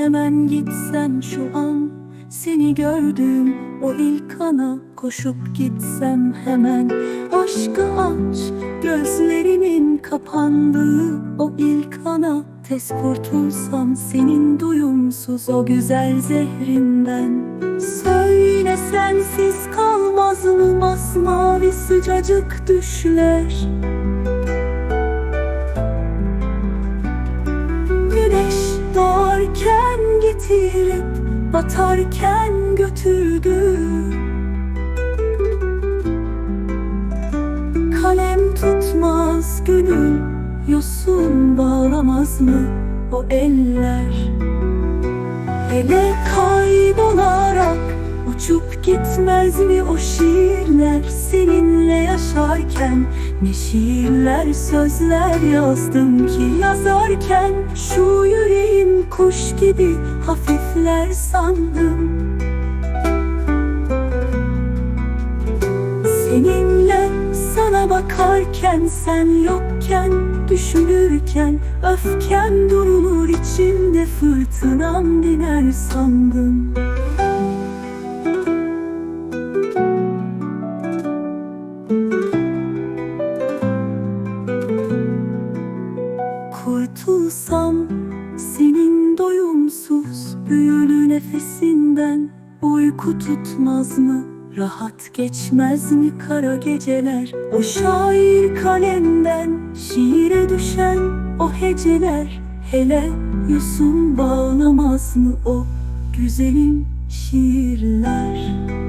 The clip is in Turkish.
ben şu an Seni gördüm o ilk ana Koşup gitsem hemen. Aşkı aç gözlerinin kapandığı O ilk ana. Tez kurtulsam senin duyumsuz o güzel zehrinden. Söyle sensiz kalmaz mı masmavi sıcacık düşler getirip batarken götürdü. Kalem tutmaz gönül yosun bağlamaz mı o eller? Hele kaybolarak uçup gitmez mi o şiirler? Seninle yaşarken ne şiirler sözler yazdım ki Yazarken? Şu yüreğim kuş gibi hafifler sandım. Seninle sana bakarken sen yokken Düşünürken öfkem durulur içimde fırtınam diner sandım. Kurtulsam senin doyumsuz büyülü nefesinden Uyku tutmaz mı? Rahat geçmez mi kara geceler? O şair kalemden şiire düşen o heceler Hele yosun bağlamaz mı o güzelim şiirler?